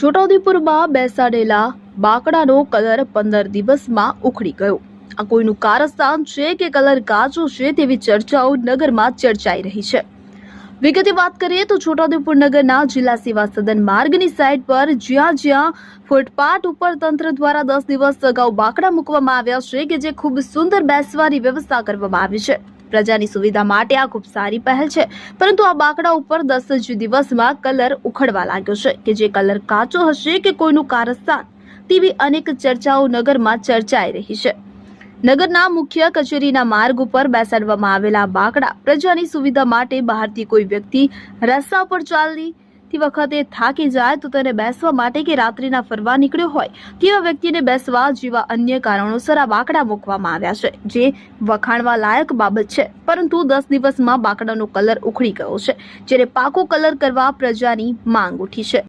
છોટાઉદેપુરમાં બેસાડેલા બાકડાનો colour પંદર દિવસમાં ઉખડી ગયો. આ કોઈનું કારસ્તાન છે કે કલર કાચો છે તેવી ચર્ચાઓ નગરમાં ચર્ચાઈ રહી છે. વિગતે વાત કરીએ તો છોટાઉદેપુર નગરના જિલ્લા સેવા સદન માર્ગની સાઇટ પર જ્યાં જ્યાં ફૂટપાથ ઉપર તંત્ર દ્વારા દસ દિવસ અગાઉ બાકડા મૂકવામાં આવ્યા છે કે જે ખૂબ સુંદર બેસવાની વ્યવસ્થા કરવામાં આવી છે. પ્રજાની સુવિધા માટે આ ખૂબ સારી પહેલ છે. પરંતુ આ બાકડા ઉપર દસ જ દિવસમાં કલર ઉખડવા લાગ્યો છે કે જે કલર કાચો હશે કે કોઈનું કારસ્તાન? તેવી અનેક ચર્ચાઓ નગરમાં ચર્ચાઈ રહી છે. નગરના મુખ્ય કચેરીના માર્ગ ઉપર બેસાડવામાં આવેલા બાકડા પ્રજાની સુવિધા માટે બહારથી કોઈ વ્યક્તિ રસ્તા પર ચાલતી વખતે થાકી જાય તો તેને બેસવા માટે કે રાત્રિના ફરવા નીકળ્યો હોય તેવા વ્યક્તિને બેસવા જેવા અન્ય કારણોસર આ બાકડા મૂકવામાં આવ્યા છે, જે વખાણવા લાયક બાબત છે. પરંતુ દસ દિવસમાં બાકડાનો કલર ઉખડી ગયો છે, જ્યારે પાકો કલર કરવા પ્રજાની માંગ ઉઠી છે.